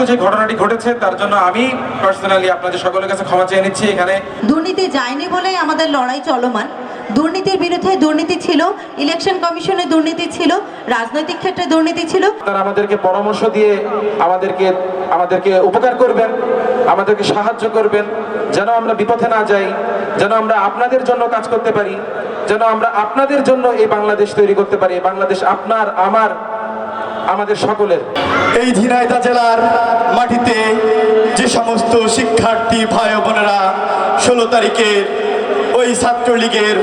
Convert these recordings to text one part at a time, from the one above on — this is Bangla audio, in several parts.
অনাকাঙ্ক্ষিত যে ঘটনাটি ঘটেছে তার জন্য আমি পার্সোনালি আপনাদের সকলের কাছে ক্ষমা চেয়ে নিচ্ছি। এখানে দুর্নীতি যায়নি বলেই আমাদের লড়াই চলমান। দুর্নীতির বিরুদ্ধে দুর্নীতি ছিল ইলেকশন কমিশনে দুর্নীতি ছিল রাজনৈতিক ক্ষেত্রে দুর্নীতি ছিল। তারা আমাদেরকে পরামর্শ দিয়ে আমাদেরকে আমাদেরকে উপকার করবেন আমাদেরকে সাহায্য করবেন যেন আমরা বিপথে না যাই যেন আমরা আপনাদের জন্য কাজ করতে পারি যেন আমরা আপনাদের জন্য এই বাংলাদেশ তৈরি করতে পারি বাংলাদেশ আপনার আমার আমাদের সকলের। এই ঝিনাইদহ জেলার মাটিতে যে সমস্ত শিক্ষার্থী ভাই বোনেরা ষোলো তারিখের ওই ছাত্রলীগের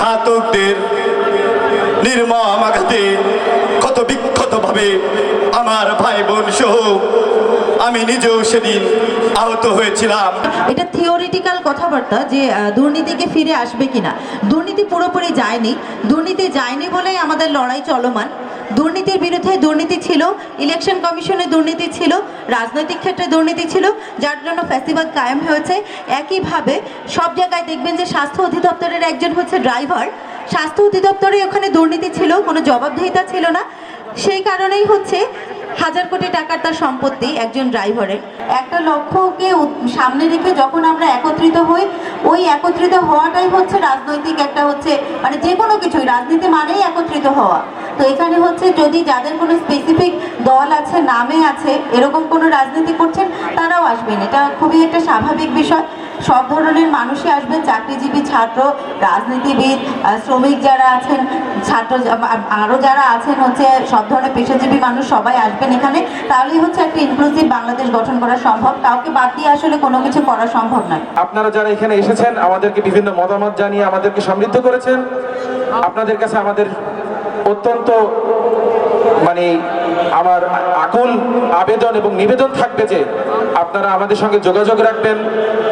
ঘাতকদের নির্মম আঘাতে কত বিক্ষতভাবে আমার ভাই বোন সহ আমি নিজেও সেদিন আহত হয়েছিলাম। এটা থিওরিটিক্যাল কথাবার্তা যে দুর্নীতিকে ফিরে আসবে কিনা। দুর্নীতি পুরোপুরি যায়নি। দুর্নীতি যায়নি বলেই আমাদের লড়াই চলমান। দুর্নীতির বিরুদ্ধে দুর্নীতি ছিল ইলেকশন কমিশনে দুর্নীতি ছিল, রাজনৈতিক ক্ষেত্রে দুর্নীতি ছিল, যার জন্য ফ্যাসিবাদ কায়েম হয়েছে। একইভাবে সব জায়গায় দেখবেন যে স্বাস্থ্য অধিদপ্তরের একজন হচ্ছে ড্রাইভার স্বাস্থ্য অধিদপ্তরে ওখানে দুর্নীতি ছিল, কোনো জবাবদিহিতা ছিল না। সেই কারণেই হচ্ছে হাজার কোটি টাকার তার সম্পত্তি একজন ড্রাইভারের একটা লক্ষ্যকে সামনে রেখে যখন আমরা একত্রিত হই, ওই একত্রিত হওয়াটাই হচ্ছে রাজনৈতিক একটা হচ্ছে মানে যে কোনো কিছুই, রাজনীতি মানেই একত্রিত হওয়া। তো এখানে হচ্ছে যদি যাদের কোনো স্পেসিফিক দল আছে, নামে আছে, এরকম কোনো রাজনীতি করছেন, তারাও আসবেন। এটা খুবই একটা স্বাভাবিক বিষয়। সব ধরনের মানুষই আসবেন, চাকরিজীবী ছাত্র, রাজনীতিবিদ শ্রমিক যারা আছেন, ছাত্র আরও যারা আছেন, হচ্ছে সব ধরনের পেশাজীবী মানুষ সবাই আসবেন এখানে। তাহলেই হচ্ছে একটা ইনক্লুসিভ বাংলাদেশ গঠন করা সম্ভব। কাউকে বাদ দিয়ে আসলে কোনো কিছু করা সম্ভব নয়। আপনারা যারা এখানে এসেছেন, আমাদেরকে বিভিন্ন মতামত জানিয়ে আমাদেরকে সমৃদ্ধ করেছেন। আপনাদের কাছে আমাদের অত্যন্ত মানে আমার আকুল আবেদন এবং নিবেদন থাকবে যে আপনারা আমাদের সঙ্গে যোগাযোগ রাখবেন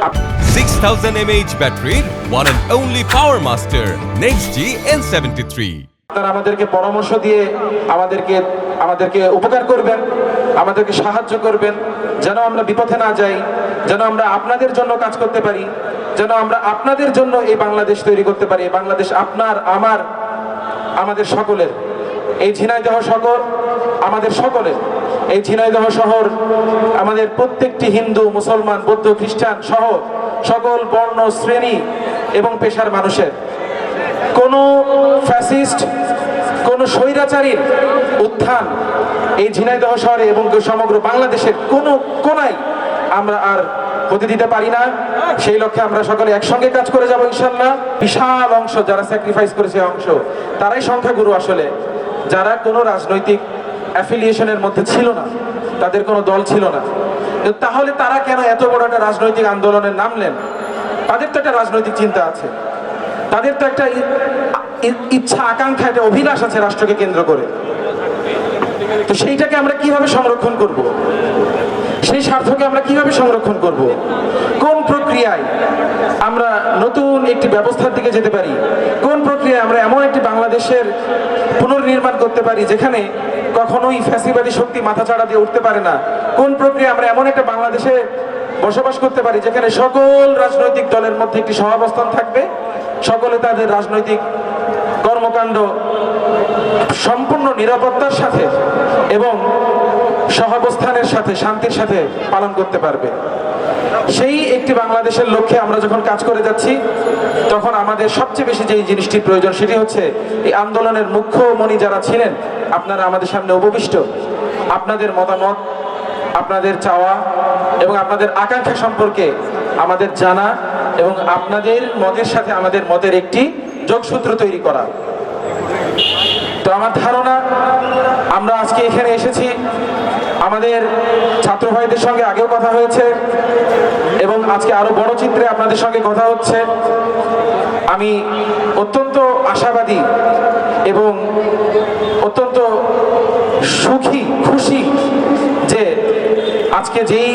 আপ- 6000 mAh battery, one and only Power Master, Next G N73. আপনারা আমাদেরকে পরামর্শ দিয়ে আমাদেরকে আমাদেরকে উপকার করবেন আমাদেরকে সাহায্য করবেন যেন আমরা বিপথে না যাই যেন আমরা আপনাদের জন্য কাজ করতে পারি যেন আমরা আপনাদের জন্য এই বাংলাদেশ তৈরি করতে পারি বাংলাদেশ আপনার আমার আমাদের সকলের। এই ঝিনাইদহ সকল আমাদের সকলের। এই ঝিনাইদহ শহর আমাদের প্রত্যেকটি হিন্দু, মুসলমান, বৌদ্ধ, খ্রিস্টান সহ সকল বর্ণ, শ্রেণি এবং পেশার মানুষের। কোনো ফ্যাসিস্ট, কোনো স্বৈরাচারীর উত্থান এই ঝিনাইদহ শহরে এবং সমগ্র বাংলাদেশের কোনো কোনায় আমরা আর হতে দিতে পারি না। সেই লক্ষ্যে আমরা সকলে একসঙ্গে কাজ করে যাব ইনশাল্লাহ বিশাল অংশ যারা স্যাক্রিফাইস করেছে অংশ, তারাই সংখ্যাগুরু আসলে। যারা কোনো রাজনৈতিক অ্যাফিলিয়েশনের মধ্যে ছিল না, তাদের কোনো দল ছিল না। তাহলে তারা কেন এত বড় একটা রাজনৈতিক আন্দোলনে নামলেন? তাদের তো একটা রাজনৈতিক চিন্তা আছে। তাদের তো একটা ইচ্ছা, আকাঙ্ক্ষা, একটা অভিলাষ আছে রাষ্ট্রকে কেন্দ্র করে। তো সেইটাকে আমরা কীভাবে সংরক্ষণ করব? সেই স্বার্থকে আমরা কীভাবে সংরক্ষণ করব? কোন প্রক্রিয়ায় আমরা নতুন একটি ব্যবস্থার দিকে যেতে পারি? কোন প্রক্রিয়ায় আমরা এমন একটি বাংলাদেশের পুনর্নির্মাণ করতে পারি যেখানে কখনোই ফ্যাসিবাদী শক্তি মাথাচাড়া দিয়ে উঠতে পারে না? কোন প্রক্রিয়া আমরা এমন একটা বাংলাদেশে বসবাস করতে পারি যেখানে সকল রাজনৈতিক দলের মধ্যে একটি সহাবস্থান থাকবে? সকলে তাদের রাজনৈতিক কর্মকাণ্ড সম্পূর্ণ নিরাপত্তার সাথে এবং সহাবস্থানের সাথে, শান্তির সাথে পালন করতে পারবে। সেই একটি বাংলাদেশের লক্ষ্যে আমরা যখন কাজ করে যাচ্ছি, তখন আমাদের সবচেয়ে বেশি যে জিনিসটির প্রয়োজন, সেটি হচ্ছে এই আন্দোলনের মুখ্যমণি যারা ছিলেন, আপনারা আমাদের সামনে উপবিষ্ট। আপনাদের মতামত, আপনাদের চাওয়া এবং আপনাদের আকাঙ্ক্ষা সম্পর্কে আমাদের জানা এবং আপনাদের মতের সাথে আমাদের মতের একটি যোগসূত্র তৈরি করা। তো আমার ধারণা, আমরা আজকে এখানে এসেছি আমাদের ছাত্র ভাইদের সঙ্গে আগেও কথা হয়েছে এবং আজকে আরও বড় চিত্রে আপনাদের সঙ্গে কথা হচ্ছে। আমি অত্যন্ত আশাবাদী এবং অত্যন্ত সুখী, খুশি যে আজকে যেই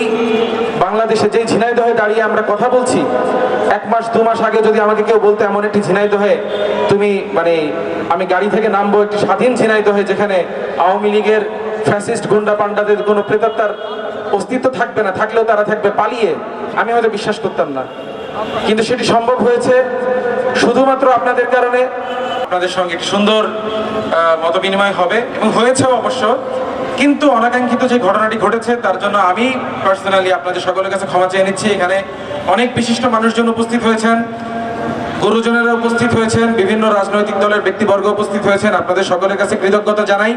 বাংলাদেশে যেই ঝিনাইদহে দাঁড়িয়ে আমরা কথা বলছি, এক মাস, দু মাস আগে যদি আমাকে কেউ বলতে এমন একটি ঝিনাইদহে তুমি মানে আমি গাড়ি থেকে নামবো একটি স্বাধীন ঝিনাইদহে যেখানে আওয়ামী লীগের ফ্যাসিস্ট গুন্ডা পান্ডাদের কোনো প্রেতাত্মার অস্তিত্ব থাকবে না, থাকলেও তারা থাকবে পালিয়ে। আমি হয়তো বিশ্বাস করতাম না। কিন্তু সেটি সম্ভব হয়েছে শুধুমাত্র আপনাদের কারণে। আপনাদের সঙ্গে একটি সুন্দর মত বিনিময় হবে এবং হয়েছেও অবশ্য। কিন্তু অনাকাঙ্ক্ষিত যে ঘটনাটি ঘটেছে, তার জন্য আমি পার্সোনালি আপনাদের সকলের কাছে ক্ষমা চেয়ে নিচ্ছি। এখানে অনেক বিশিষ্ট মানুষজন উপস্থিত হয়েছেন, গুরুজনেরা উপস্থিত হয়েছেন, বিভিন্ন রাজনৈতিক দলের ব্যক্তিবর্গ উপস্থিত হয়েছেন। আপনাদের সকলের কাছে কৃতজ্ঞতা জানাই।